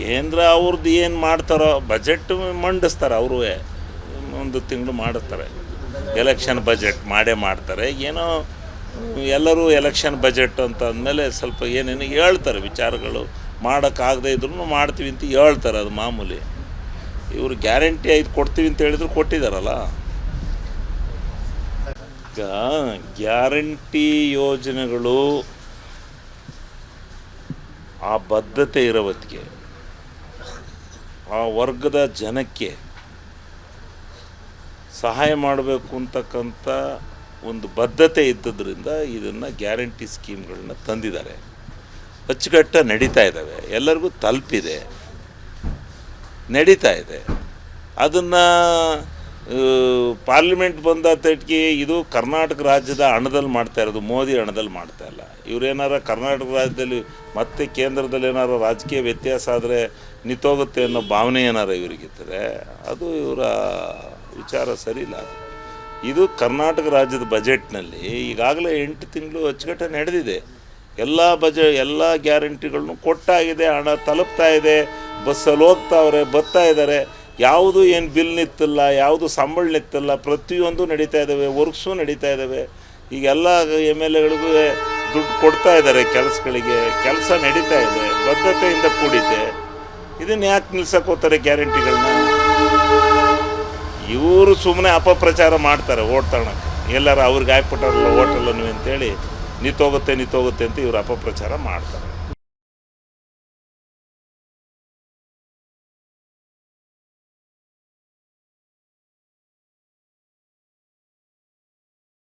ಕೇಂದ್ರ ಅವ್ರದ್ದು ಏನು ಮಾಡ್ತಾರೋ ಬಜೆಟ್ ಮಂಡಿಸ್ತಾರೆ ಅವರು. ಒಂದು ತಿಂಗಳು ಮಾಡುತ್ತಾರೆ ಎಲೆಕ್ಷನ್ ಬಜೆಟ್ ಮಾಡೇ ಮಾಡ್ತಾರೆ. ಏನೋ, ಎಲ್ಲರೂ ಎಲೆಕ್ಷನ್ ಬಜೆಟ್ ಅಂತ ಅಂದಮೇಲೆ ಸ್ವಲ್ಪ ಏನೇನು ಹೇಳ್ತಾರೆ ವಿಚಾರಗಳು. ಮಾಡೋಕ್ಕಾಗದೇ ಇದ್ರೂ ಮಾಡ್ತೀವಿ ಅಂತ ಹೇಳ್ತಾರೆ ಅದು ಮಾಮೂಲಿ. ಇವರು ಗ್ಯಾರಂಟಿ ಐದು ಕೊಡ್ತೀವಿ ಅಂತ ಹೇಳಿದ್ರು ಕೊಟ್ಟಿದ್ದಾರಲ್ಲ ಈಗ ಗ್ಯಾರಂಟಿ ಯೋಜನೆಗಳು ಆ ಬದ್ಧತೆ ಇರೋವತ್ತಿಗೆ ಆ ವರ್ಗದ ಜನಕ್ಕೆ ಸಹಾಯ ಮಾಡಬೇಕು ಅಂತಕ್ಕಂಥ ಒಂದು ಬದ್ಧತೆ ಇದ್ದದ್ರಿಂದ ಇದನ್ನು ಗ್ಯಾರಂಟಿ ಸ್ಕೀಮ್ಗಳನ್ನ ತಂದಿದ್ದಾರೆ. ಅಚ್ಚುಕಟ್ಟ ನಡೀತಾ ಇದ್ದಾವೆ. ಎಲ್ಲರಿಗೂ ತಲುಪಿದೆ. ನಡೀತಾ ಇದೆ. ಅದನ್ನು ಪಾರ್ಲಿಮೆಂಟ್ ಬಂದ ತಟ್ಟಿಗೆ ಇದು ಕರ್ನಾಟಕ ರಾಜ್ಯದ ಹಣದಲ್ಲಿ ಮಾಡ್ತಾ ಇರೋದು, ಮೋದಿ ಹಣದಲ್ಲಿ ಮಾಡ್ತಾ ಇಲ್ಲ. ಇವರೇನಾರ ಕರ್ನಾಟಕ ರಾಜ್ಯದಲ್ಲಿ ಮತ್ತೆ ಕೇಂದ್ರದಲ್ಲಿ ಏನಾರು ರಾಜಕೀಯ ವ್ಯತ್ಯಾಸ ಆದರೆ ನಿಂತೋಗುತ್ತೆ ಅನ್ನೋ ಭಾವನೆ ಏನಾರ ಇವರಿಗಿದ್ದರೆ ಅದು ಇವರ ವಿಚಾರ ಸರಿ ಇಲ್ಲ. ಇದು ಕರ್ನಾಟಕ ರಾಜ್ಯದ ಬಜೆಟ್ನಲ್ಲಿ ಈಗಾಗಲೇ ಎಂಟು ತಿಂಗಳು ಅಚ್ಚುಕಟ್ಟೆ ನಡೆದಿದೆ. ಎಲ್ಲ ಬಜ, ಎಲ್ಲ ಗ್ಯಾರಂಟಿಗಳನ್ನು ಕೊಟ್ಟಾಗಿದೆ, ಹಣ ತಲುಪ್ತಾ ಇದೆ, ಬಸ್ಸಲ್ಲಿ ಹೋಗ್ತಾವ್ರೆ ಬರ್ತಾ ಇದ್ದಾರೆ. ಯಾವುದು ಏನು ಬಿಲ್ ನಿತ್ತಿಲ್ಲ ಯಾವುದು ಸಂಬಳ ನಿತ್ತಿಲ್ಲ ಪ್ರತಿಯೊಂದು ನಡೀತಾ ಇದ್ದಾವೆ ವರ್ಕ್ಸು ನಡೀತಾ ಇದ್ದಾವೆ ಈಗ ಎಲ್ಲ ಎಂ ಎಲ್ ಎಗಳಿಗೂ ದುಡ್ಡು ಕೊಡ್ತಾ ಇದ್ದಾರೆ ಕೆಲಸಗಳಿಗೆ, ಕೆಲಸ ನಡೀತಾ ಇದೆ, ಬದ್ಧತೆಯಿಂದ ಕೂಡಿದೆ. ಇದನ್ನು ಯಾಕೆ ನಿಲ್ಸಕ್ಕೆ ಹೋಗ್ತಾರೆ ಗ್ಯಾರಂಟಿಗಳನ್ನ? ಇವರು ಸುಮ್ಮನೆ ಅಪಪ್ರಚಾರ ಮಾಡ್ತಾರೆ ಓಟ್ ತಗೊಳಕ್ಕೆ ಎಲ್ಲರೂ ಅವ್ರಿಗೆ ಹಾಕ್ಬಿಟ್ಟಾರಲ್ಲ ಓಟಲ್ಲ ನೀವು ಅಂತೇಳಿ ನಿಂತೋಗುತ್ತೆ ನಿಂತೋಗುತ್ತೆ ಅಂತ ಇವರು ಅಪಪ್ರಚಾರ ಮಾಡ್ತಾರೆ.